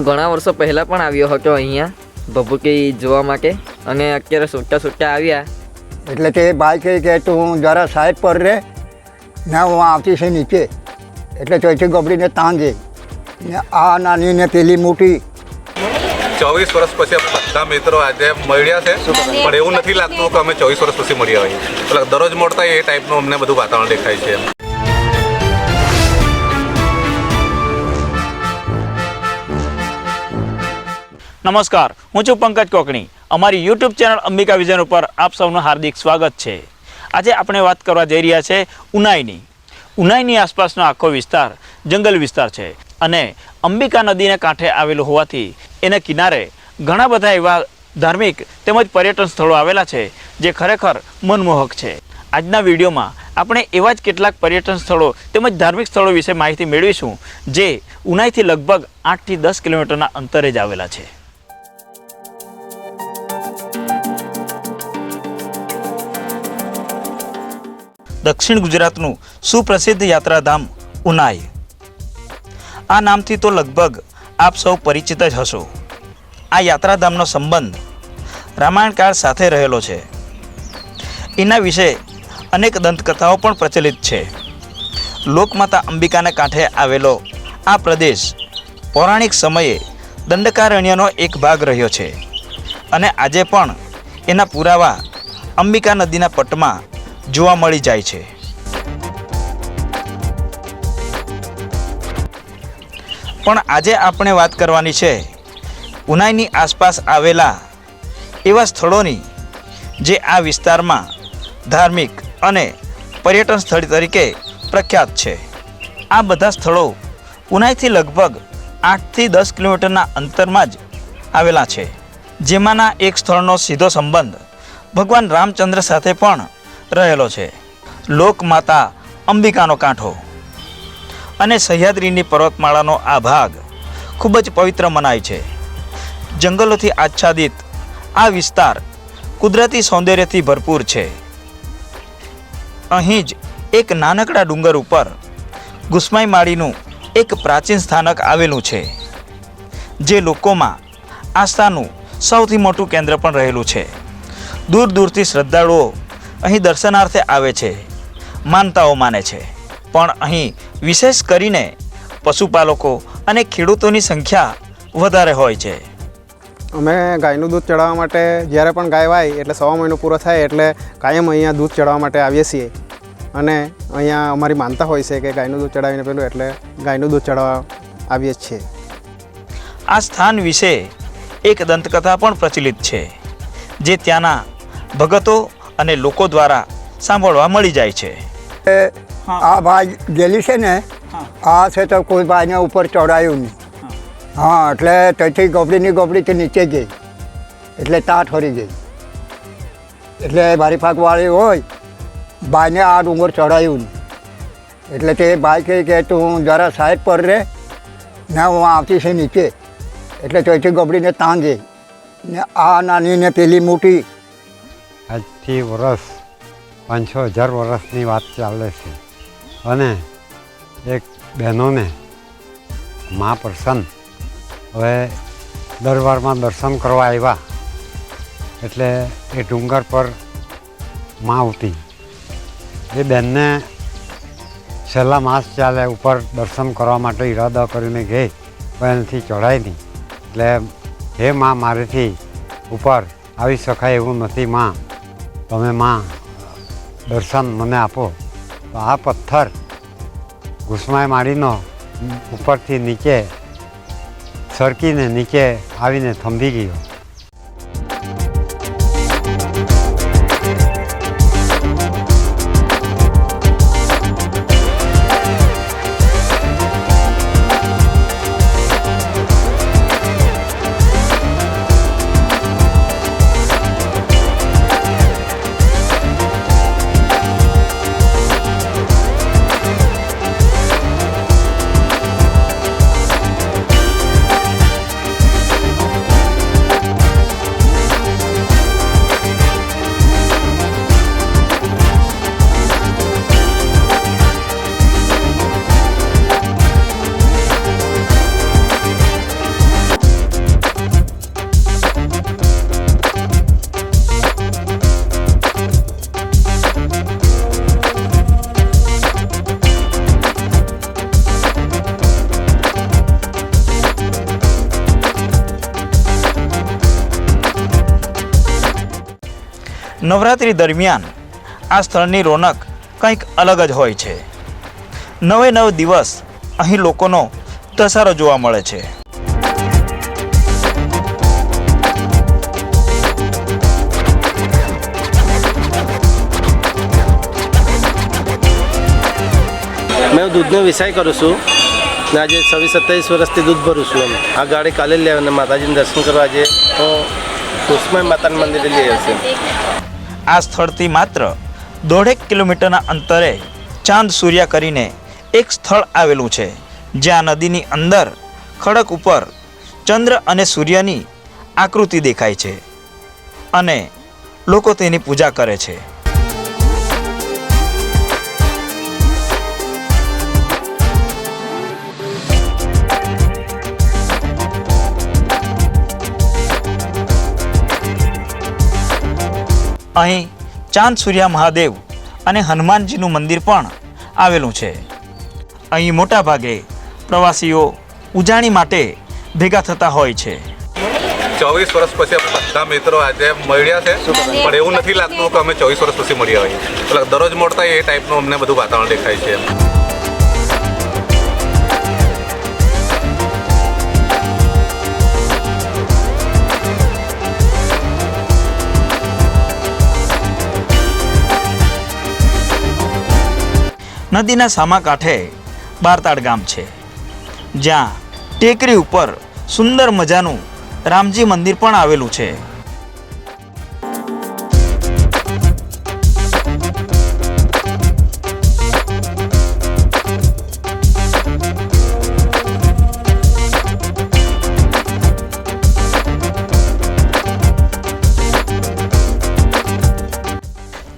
હું ઘણા વર્ષો પહેલાં પણ આવ્યો હતો અહીંયા ભભૂકી જોવા માટે. અને અત્યારે છૂટતા છૂટતા આવ્યા. એટલે તે ભાઈ કહે કે તું જરા સાહેબ પર રહે ને હું આવતી છે નીચે. એટલે ચોથી ગબડીને તાંગે. ને આ નાની ને પેલી મોટી. ચોવીસ વર્ષ પછી અમે બધા મિત્રો આજે મળ્યા છે. પણ એવું નથી લાગતું કે અમે ચોવીસ વર્ષ પછી મળ્યા હોઈએ. એટલે દરરોજ મળતા એ ટાઈપનું અમને બધું વાતાવરણ દેખાય છે. નમસ્કાર, હું છું પંકજ કોકણી. અમારી યુટ્યુબ ચેનલ અંબિકા વિઝન ઉપર આપ સૌનું હાર્દિક સ્વાગત છે. આજે આપણે વાત કરવા જઈ રહ્યા છે ઉનાઈની. ઉનાઈની આસપાસનો આખો વિસ્તાર જંગલ વિસ્તાર છે અને અંબિકા નદીને કાંઠે આવેલું હોવાથી એને કિનારે ઘણા બધા એવા ધાર્મિક તેમજ પર્યટન સ્થળો આવેલા છે જે ખરેખર મનમોહક છે. આજના વિડીયોમાં આપણે એવા જ કેટલાક પર્યટન સ્થળો તેમજ ધાર્મિક સ્થળો વિશે માહિતી મેળવીશું જે ઉનાઈથી લગભગ આઠથી દસ કિલોમીટરના અંતરે જ આવેલા છે. દક્ષિણ ગુજરાતનું સુપ્રસિદ્ધ યાત્રાધામ ઉનાઈ. આ નામથી તો લગભગ આપ સૌ પરિચિત જ હશો. આ યાત્રાધામનો સંબંધ રામાયણકાળ સાથે રહેલો છે. એના વિશે અનેક દંતકથાઓ પણ પ્રચલિત છે. લોકમાતા અંબિકાના કાંઠે આવેલો આ પ્રદેશ પૌરાણિક સમયે દંડકારણ્યનો એક ભાગ રહ્યો છે. અને આજે પણ એના પુરાવા અંબિકા નદીના પટમાં જોવા મળી જાય છે. પણ આજે આપણે વાત કરવાની છે, ઉનાઈની આસપાસ આવેલા એવા સ્થળોની, જે આ વિસ્તારમાં ધાર્મિક અને પર્યટન સ્થળ તરીકે પ્રખ્યાત છે. આ બધા સ્થળો ઉનાઈથી લગભગ આઠથી દસ કિલોમીટરના અંતરમાં જ આવેલા છે. જેમાંના એક સ્થળનો સીધો સંબંધ ભગવાન રામચંદ્ર સાથે પણ રહેલો છે. લોકમાતા અંબિકાનો કાંઠો. અને સહ્યાદ્રીની પર્વતમાળાનો આ ભાગ ખૂબ જ પવિત્ર મનાય છે. જંગલોથી આચ્છાદિત આ વિસ્તાર કુદરતી સૌંદર્યથી ભરપૂર છે. અહીં જ એક નાનકડા ડુંગર ઉપર ગુસ્માઈ માળીનું એક પ્રાચીન સ્થાનક આવેલું છે, જે લોકોમાં આસ્થાનું સૌથી મોટું કેન્દ્ર પણ રહેલું છે. દૂર દૂરથી શ્રદ્ધાળુઓ અહીં દર્શનાર્થે આવે છે માનતાઓ માને છે. પણ અહીં વિશેષ કરીને પશુપાલકો અને ખેડૂતોની સંખ્યા વધારે હોય છે. અમે ગાયનું દૂધ ચડાવવા માટે જ્યારે પણ ગાય વાય એટલે સવા મહિનો પૂરો થાય એટલે કાયમ અહીંયા દૂધ ચડાવવા માટે આવીએ છીએ. અને અહીંયા અમારી માનતા હોય છે કે ગાયનું દૂધ ચડાવીને પેલું એટલે ગાયનું દૂધ ચડાવવા આવીએ છીએ. આ સ્થાન વિશે એક દંતકથા પણ પ્રચલિત છે જે ત્યાંના ભગતો અને લોકો દ્વારા સાંભળવા મળી જાય છે. એ આ ભાઈ ગયેલી છે ને આ છે તો કોઈ ભાઈને ઉપર ચડાયું નહીં. હા. એટલે તેથી ગબડીની ગબડી તે નીચે ગઈ. એટલે તાટ ફરી ગઈ. એટલે મારી પાકવાળી હોય ભાઈને આ ડુંગર ચડાયું નહીં. એટલે તે ભાઈ કહે કે તું જરા સાઈડ પર રહે ને હું આવતી છે નીચે. એટલે તેથી ગબડીને તાંગે. ને આ નાની ને પેલી મોટી આજથી વર્ષ પાંચસો હજાર વર્ષની વાત ચાલે છે. અને એક બહેનોને, મા પ્રસન્ન. હવે દરબારમાં દર્શન કરવા આવ્યા. એટલે એ ડુંગર પર મા આવતી એ બહેનને છેલ્લા માસ ચાલે ઉપર દર્શન કરવા માટે ઈરાદા કરીને ગઈ, પણ એનાથી ચઢાય નહીં. એટલે હે મા, મારેથી ઉપર આવી શકાય એવું નથી માં. તમે માં, દર્શન મને આપો. તો આ પથ્થર ઘૂસમાય મારીનો ઉપરથી નીચે સરકીને નીચે આવીને થંભી ગયો. નવરાત્રિ દરમિયાન આ સ્થળની રોનક કંઈક અલગ જ હોય છે. નવે નવ દિવસ અહીં લોકોનો ધસારો જોવા મળે છે. મેં દૂધનો વિષય કરું છું આજે છવ્વીસ સત્તાવીસ વર્ષથી દૂધ ભરું છું એમ. આ ગાડી કાલે અને માતાજીને દર્શન કરવા આજે હું કુસમય માતાના મંદિરે લઈ આવશે આ સ્થળથી માત્ર દોઢેક કિલોમીટરના અંતરે ચાંદ સૂર્યા કરીને એક સ્થળ આવેલું છે, જ્યાં નદીની અંદર ખડક ઉપર ચંદ્ર અને સૂર્યની આકૃતિ દેખાય છે અને લોકો તેની પૂજા કરે છે. અહીં ચાંદ સૂર્યા મહાદેવ અને હનુમાનજીનું મંદિર પણ આવેલું છે. અહીં મોટાભાગે પ્રવાસીઓ ઉજાણી માટે ભેગા થતા હોય છે. ચોવીસ વર્ષ પછી બધા મિત્રો આજે મળ્યા છે. પણ એવું નથી લાગતું કે અમે ચોવીસ વર્ષ પછી મળ્યા હોઈએ. એટલે દરરોજ મળતા એ ટાઈપનું અમને બધું વાતાવરણ દેખાય છે નદીના સામા કાંઠે બારતાડ ગામ છે. જ્યાં ટેકરી ઉપર સુંદર મજાનું રામજી મંદિર પણ આવેલું છે.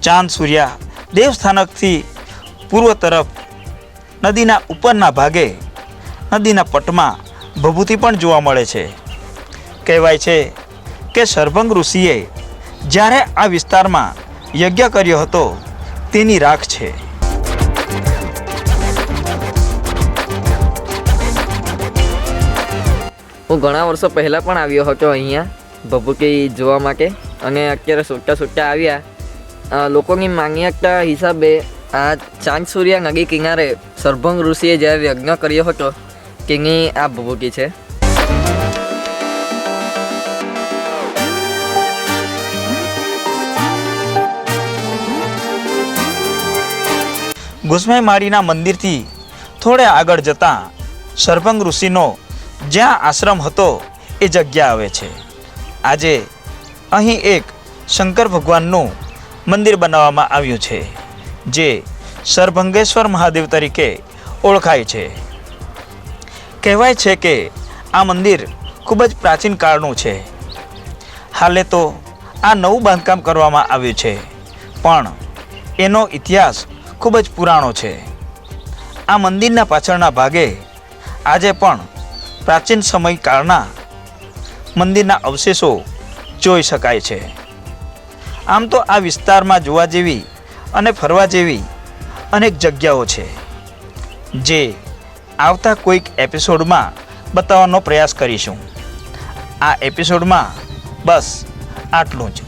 ચાંદ સૂર્યા દેવસ્થાનકથી પૂર્વ તરફ, નદીના ઉપરના ભાગે, નદીના પટમાં ભભૂતિ પણ જોવા મળે છે. કહેવાય છે કે સરભંગ ઋષિએ જ્યારે આ વિસ્તારમાં યજ્ઞ કર્યો હતો, તેની રાખ છે. હું ઘણા વર્ષો પહેલાં પણ આવ્યો હતો અહીંયા ભભૂકી જોવા માટે. અને અત્યારે છૂટા છૂટા આવ્યા લોકોની માન્યતા હિસાબે આ ચાંદ સૂર્યા નદી કિનારે સરભંગ ઋષિએ જ્યારે યજ્ઞ કર્યો હતો, તેની આ ભભૂકી છે. ગુસ્માઈ માળીના મંદિરથી થોડે આગળ જતાં સરભંગ ઋષિનો જ્યાં આશ્રમ હતો, એ જગ્યા આવે છે. આજે અહીં એક શંકર ભગવાનનું મંદિર બનાવવામાં આવ્યું છે. જે સરભંગેશ્વર મહાદેવ તરીકે ઓળખાય છે. કહેવાય છે કે આ મંદિર ખૂબ જ પ્રાચીન કાળનું છે. હાલે તો આ નવું બાંધકામ કરવામાં આવ્યું છે, પણ એનો ઇતિહાસ ખૂબ જ પુરાણો છે. આ મંદિરના પાછળના ભાગે આજે પણ પ્રાચીન સમયકાળના મંદિરના અવશેષો જોઈ શકાય છે. આમ તો આ વિસ્તારમાં જોવા જેવી અને ફરવા જેવી અનેક જગ્યાઓ છે, જે આવતા કોઈક એપિસોડમાં બતાવવાનો પ્રયાસ કરીશું. આ એપિસોડમાં બસ આટલું જ.